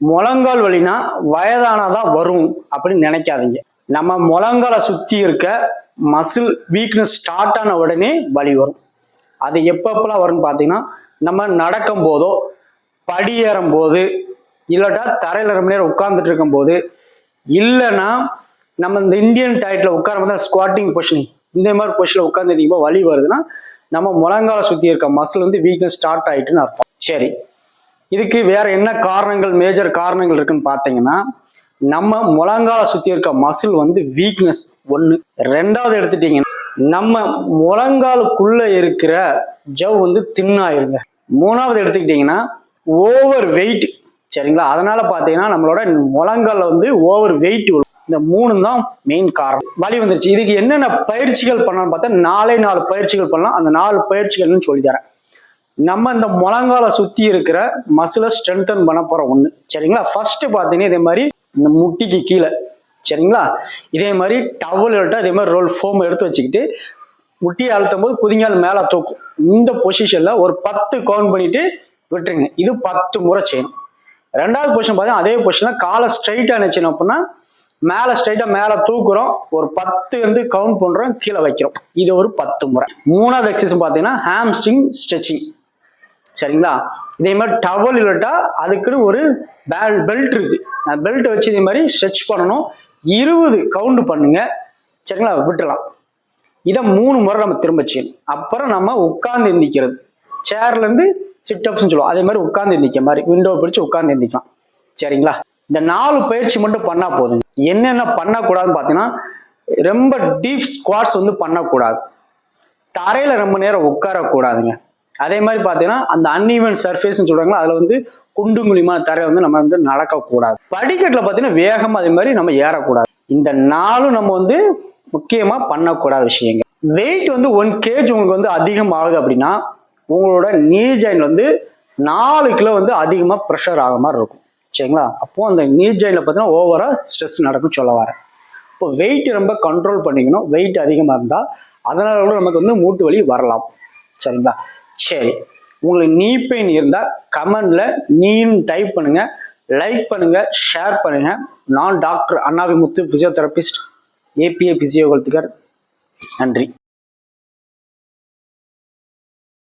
முழங்கால் வலினா வயதானாதான் வரும் அப்படின்னு நினைக்காதீங்க. நம்ம முழங்காலை சுத்தி இருக்க மசில் வீக்னஸ் ஸ்டார்ட் ஆன உடனே வலி வரும். அது எப்பப்பெல்லாம் வரும்னு பார்த்தீங்கன்னா நம்ம நடக்கும் போதோ படியேறும் போது இல்லாட்டா தரையில் ரொம்ப நேரம் உட்கார்ந்துட்டு இருக்கும் போது இல்லைன்னா நம்ம இந்த இந்தியன் டயட்டில் உட்காரும் போது ஸ்குவாட்டிங் பொசிஷனிங் இந்த மாதிரி பொசிஷனில் உட்காந்துருக்கும் வலி வருதுன்னா நம்ம முழங்கால சுற்றி இருக்க மசில் வந்து வீக்னஸ் ஸ்டார்ட் ஆயிட்டுன்னு அர்த்தம். சரி. இதுக்கு வேற என்ன காரணங்கள் மேஜர் காரணங்கள் இருக்குன்னு பார்த்தீங்கன்னா நம்ம முழங்கால சுற்றி இருக்க மசில் வந்து வீக்னஸ் ஒன்று ரெண்டாவது எடுத்துட்டீங்கன்னா நம்ம முழங்காலுக்குள்ள இருக்கிற ஜவ் வந்து தின்னாயிருங்க மூணாவது எடுத்துக்கிட்டிங்கன்னா ஓவர் வெயிட் சரிங்களா? அதனால பார்த்தீங்கன்னா நம்மளோட முழங்கால வந்து ஓவர் வெயிட் இந்த மூணு தான் மெயின் காரணம். வலி வந்துருச்சு. இதுக்கு என்னென்ன பயிற்சிகள் பண்ணலாம்னு பார்த்தா நாலே நாலு பயிற்சிகள் பண்ணலாம். அந்த நாலு பயிற்சிகள்னு சொல்லி தரேன் நம்ம இந்த முழங்கால சுத்தி இருக்கிற மசிலை ஸ்ட்ரென்தன் பண்ண போகிறோம் ஒண்ணு. சரிங்களா? ஃபர்ஸ்ட் பார்த்தீங்கன்னா இதே மாதிரி இந்த முட்டிக்கு கீழே. சரிங்களா? இதே மாதிரி டவல் எடுத்து அதே மாதிரி ரோல் ஃபோம் எடுத்து வச்சுக்கிட்டு முட்டியை அழுத்தும் போது குதிங்கால் மேலே தூக்கும். இந்த பொசிஷன்ல ஒரு பத்து கவுண்ட் பண்ணிட்டு விட்டுருங்க. இது பத்து முறை செய்யணும். ரெண்டாவது பொசிஷன் பார்த்தீங்கன்னா அதே பொசிஷன்ல காலை ஸ்ட்ரைட்டாக நினைச்சணும் அப்படின்னா மேலே ஸ்ட்ரைட்டாக மேலே தூக்குறோம். ஒரு பத்து இருந்து கவுண்ட் பண்ணுறோம் கீழே வைக்கிறோம். இது ஒரு பத்து முறை. மூணாவது எக்ஸசைஸ் பார்த்தீங்கன்னா ஹாம்ஸ்டிங் ஸ்ட்ரெச்சிங் சரிங்களா? இதே மாதிரி டவல் இல்லட்டா அதுக்குன்னு ஒரு பேல் பெல்ட் இருக்கு. அந்த பெல்ட் வச்சு இதே மாதிரி ஸ்ட்ரெச் பண்ணணும். இருபது கவுண்ட் பண்ணுங்க. சரிங்களா? விட்டுலாம் இதை மூணு முறை நம்ம திரும்ப செய்யணும். அப்புறம் நம்ம உட்கார்ந்து எந்திக்கிறது சேர்ல இருந்து சிட்டப்ஸ்னு சொல்லுவோம். அதே மாதிரி உட்கார்ந்து எந்திக்க மாதிரி விண்டோ பிடிச்சு உட்கார்ந்து எந்திக்கலாம் சரிங்களா? இந்த நாலு பயிற்சி மட்டும் பண்ணா போதும் என்னென்ன பண்ணக்கூடாதுன்னு பார்த்தீங்கன்னா ரொம்ப டீப் ஸ்குவாட்ஸ் வந்து பண்ணக்கூடாது. தரையில ரொம்ப நேரம் உட்காரக்கூடாதுங்க. அதே மாதிரி பார்த்தீங்கன்னா அந்த அன்இவன் சர்ஃபேஸ்னு சொல்றாங்களா அதில் வந்து குண்டு குழிமான தரை வந்து நம்ம வந்து நடக்கக்கூடாது. படிக்கட்டில் பார்த்தீங்கன்னா வேகம் அதே மாதிரி நம்ம ஏறக்கூடாது. இந்த நாளும் நம்ம வந்து முக்கியமாக பண்ணக்கூடாத விஷயங்கள். வெயிட் வந்து ஒன் கேஜ் உங்களுக்கு வந்து அதிகம் ஆகுது அப்படின்னா உங்களோட நீ ஜாயின் வந்து நாலு கிலோ வந்து அதிகமாக ப்ரெஷர் ஆக மாதிரி இருக்கும். சரிங்களா? அப்போ அந்த நீ ஜாயினில் பார்த்தீங்கன்னா ஓவராக ஸ்ட்ரெஸ் நடக்கும் சொல்ல வரேன். இப்போ வெயிட் ரொம்ப கண்ட்ரோல் பண்ணிக்கணும். வெயிட் அதிகமாக இருந்தால் அதனால கூட நமக்கு வந்து மூட்டு வலி வரலாம். சரிங்களா? சரி. உங்களுக்கு நீ பெயின் இருந்தால் கமெண்ட்ல நீன்னு டைப் பண்ணுங்க லைக் பண்ணுங்க ஷேர் பண்ணுங்க. நான் டாக்டர் அண்ணாவிமுத்து பிசியோதெரபிஸ்ட் ஏபிஏ பிசியோகல்திகர் நன்றி.